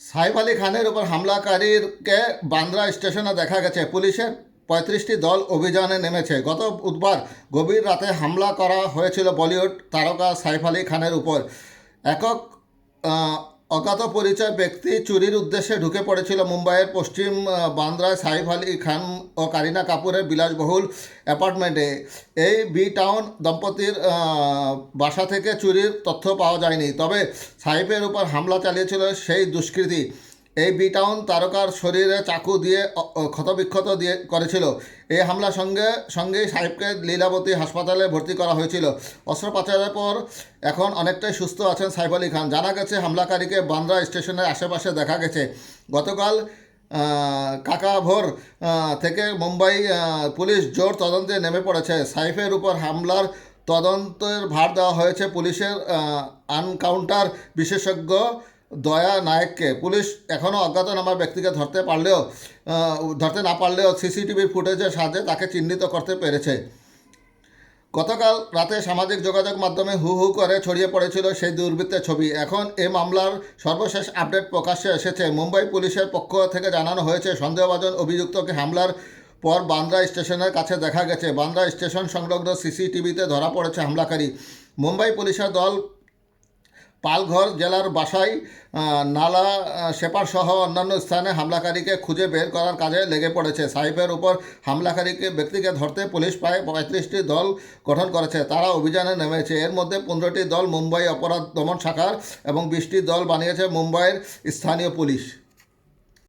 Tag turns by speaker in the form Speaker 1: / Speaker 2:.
Speaker 1: সাইফ আলী খানের উপর হামলাকারীকে বান্দ্রা স্টেশনে দেখা গেছে। পুলিশের পঁয়ত্রিশটি দল অভিযানে নেমেছে। গত বুধবার গভীর রাতে হামলা করা হয়েছিল বলিউড তারকা সাইফ আলী খানের উপর। একক অজ্ঞাত পরিচয় ব্যক্তি চুরির উদ্দেশ্যে ঢুকে পড়েছিল মুম্বাইয়ের পশ্চিম বান্দ্রায় সাইফ আলী খান ও কারিনা কাপুরের বিলাসবহুল অ্যাপার্টমেন্টে। এই বি টাউন দম্পতির বাসা থেকে চুরির তথ্য পাওয়া যায়নি। তবে সাইফের উপর হামলা চালিয়েছিল সেই দুষ্কৃতী। এই বি টাউন তারকার শরীরে চাকু দিয়ে ক্ষতবিক্ষত দিয়ে করেছিল। এই হামলার সঙ্গে, সঙ্গেই সাহেবকে লীলাবতী হাসপাতালে ভর্তি করা হয়েছিল। অস্ত্রোপচারের পর এখন অনেকটাই সুস্থ আছেন সাইফ আলী খান। জানা গেছে, হামলাকারীকে বান্দ্রা স্টেশনের আশেপাশে দেখা গেছে। গতকাল কাকাভোর থেকে মুম্বাই পুলিশ জোর তদন্তে নেমে পড়েছে। সাইফের উপর হামলার তদন্তের ভার দেওয়া হয়েছে পুলিশের আনকাউন্টার বিশেষজ্ঞ দয়া নায়েককে। পুলিশ এখনও অজ্ঞাতনামা ব্যক্তিকে ধরতে পারলেও ধরতে না পারলেও সিসিটিভি ফুটেজের সাহায্যে তাকে চিহ্নিত করতে পেরেছে। গতকাল রাতে সামাজিক যোগাযোগ মাধ্যমে হু হু করে ছড়িয়ে পড়েছিল সেই দুর্বৃত্তের ছবি। এখন এ মামলার সর্বশেষ আপডেট প্রকাশ্যে এসেছে। মুম্বাই পুলিশের পক্ষ থেকে জানানো হয়েছে, সন্দেহভাজন অভিযুক্তকে হামলার পর বান্দ্রা স্টেশনের কাছে দেখা গেছে। বান্দ্রা স্টেশন সংলগ্ন সিসিটিভিতে ধরা পড়েছে হামলাকারী। মুম্বাই পুলিশের দল পালঘর জেলার বাসায় নালা সেপার সহ অন্যান্য স্থানে হামলাকারীকে খুঁজে বের করার কাজে লেগে পড়েছে। সাহেবের উপর হামলাকারীকে ব্যক্তিকে ধরতে পুলিশ প্রায় পঁয়ত্রিশটি দল গঠন করেছে। তারা অভিযানে নেমেছে। এর মধ্যে পনেরোটি দল মুম্বাই অপরাধ দমন শাখার এবং বিশটি দল বানিয়েছে মুম্বাইয়ের স্থানীয় পুলিশ।